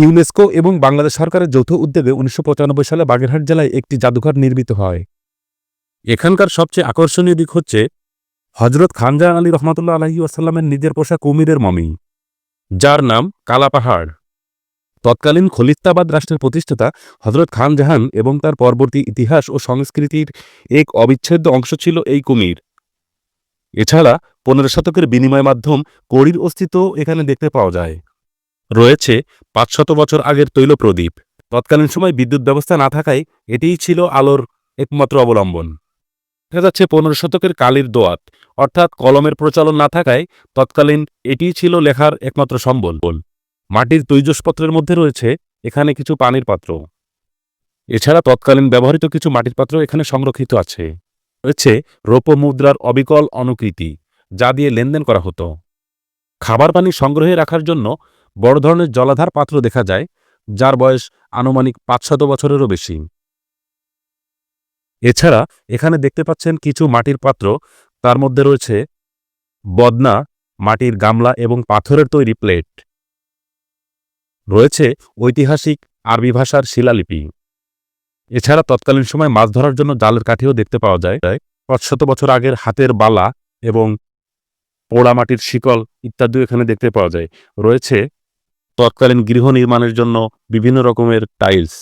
UNESCO এবং বাংলাদেশ সরকারের যৌথ উদ্যোগে উনিশশো পঁচানব্বই সালে বাগেরহাট জেলায় একটি জাদুঘর নির্মিত হয়। এখানকার সবচেয়ে আকর্ষণীয় দিক হচ্ছে হজরত খানজাহান আলী রহমতুল্লাহ আলহি আসাল্লামের নিজের পোষা কুমিরের মমি, যার নাম কালাপাহাড় তৎকালীন খলিস্তাবাদ রাষ্ট্রের প্রতিষ্ঠাতা হজরত খান জাহান এবং তার পরবর্তী ইতিহাস ও সংস্কৃতির এক অবিচ্ছেদ্য অংশ ছিল এই কুমির। এছাড়া পনেরো শতকের বিনিময় মাধ্যম কড়ির অস্তিত্ব এখানে দেখতে পাওয়া যায়। রয়েছে পাঁচশত বছর আগের তৈল প্রদীপ তৎকালীন সময় বিদ্যুৎ ব্যবস্থা না থাকায় এটিই ছিল আলোর একমাত্র অবলম্বন। দেখা যাচ্ছে পনেরো শতকের কালির দোয়াত, অর্থাৎ কলমের প্রচলন না থাকায় তৎকালীন এটিই ছিল লেখার একমাত্র সম্বল। মাটির তৈজসপত্রের মধ্যে রয়েছে এখানে কিছু পানির পাত্র। এছাড়া তৎকালীন ব্যবহৃত কিছু মাটির পাত্র এখানে সংরক্ষিত আছে। রয়েছে রৌপ্য মুদ্রার অবিকল অনুকৃতি, যা দিয়ে লেনদেন করা হতো। খাবার পানি সংগ্রহে রাখার জন্য বড় ধরনের জলাধার পাত্র দেখা যায়, যার বয়স আনুমানিক পাঁচশত বছরেরও বেশি। এছাড়া এখানে দেখতে পাচ্ছেন কিছু মাটির পাত্র, তার মধ্যে রয়েছে বদনা, মাটির গামলা এবং পাথরের তৈরি প্লেট। রয়েছে ঐতিহাসিক আরবি ভাষার শিলালিপি। এছাড়া তৎকালীন সময় মাছ ধরার জন্য জালের কাঠিও দেখতে পাওয়া যায়। পাঁচশত বছর আগের হাতের বালা এবং পোড়া মাটির শিকল ইত্যাদিও এখানে দেখতে পাওয়া যায়। রয়েছে তৎকালীন গৃহ নির্মাণের জন্য বিভিন্ন রকমের টাইলস।